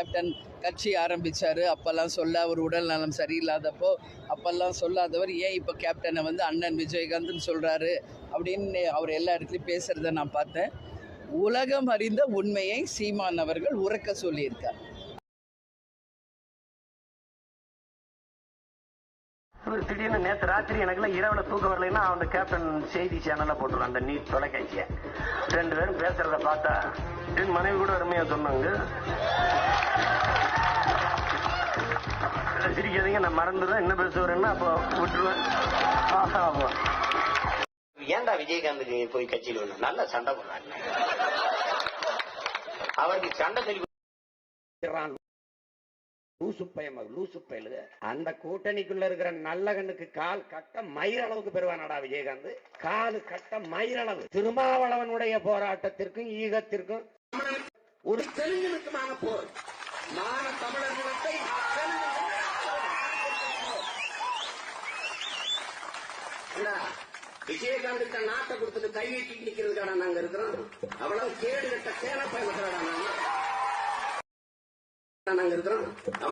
Captain கட்சி ஆரம்பிச்சாரு. அப்பெல்லாம் சொல்ல அவர் உடல் நலம் சரியில்லாதப்போ அப்போல்லாம் சொல்லாதவர் ஏன் இப்போ கேப்டனை வந்து அண்ணன் விஜயகாந்த்னு சொல்றாரு அப்படின்னு அவர் எல்லா இடத்துலையும் பேசுகிறத நான் பார்த்தேன். உலகம் அறிந்த உண்மையை சீமான் அவர்கள் உறக்க சொல்லியிருக்கார். திடீர்னு நேற்று ராத்திரி எனக்குலாம் இரவுல தூக்கம் வரலைன்னா அந்த கேப்டன் செய்தி சேனல்ல போட்டுருவான் அந்த நீட் தொலைக்காட்சியை. ரெண்டு பேரும் பேசுறத பார்த்தா என் மனைவி கூட அருமையா சொன்னாங்க. சிரிக்காதீங்க நான் மறந்துதான் என்ன பேசுவேன்னா அப்போ விட்டுருவேன். ஆஹா, ஆமா. ஏன்டா விஜயகாந்த் நீ போய் கட்சியில் ஒண்ணு நல்ல சண்டை போடுறாங்க அவருக்கு சண்டை சொல்லி. லூசு பையன் லூசு பயலுக அந்த கூட்டணிக்குள்ள இருக்கிற நல்ல கண்ணுக்கு கால் கட்ட மயிர் அளவுக்கு பெறுவானடா விஜயகாந்த். காலு கட்ட மயிர் அளவு. திருமாவளவனுடைய போராட்டத்திற்கும் ஈகத்திற்கும் ஒரு தெலுங்கனுக்குமான போர். விஜயகாந்துக்கு நாட்டை கொடுத்துட்டு கை நீட்டி நிக்கிறதுக்கான நாங்க இருக்கிறோம். அவ்வளவு கேடு கட்ட சேன பயணத்துறடா நாங்க நாங்க இருக்கிறோம்.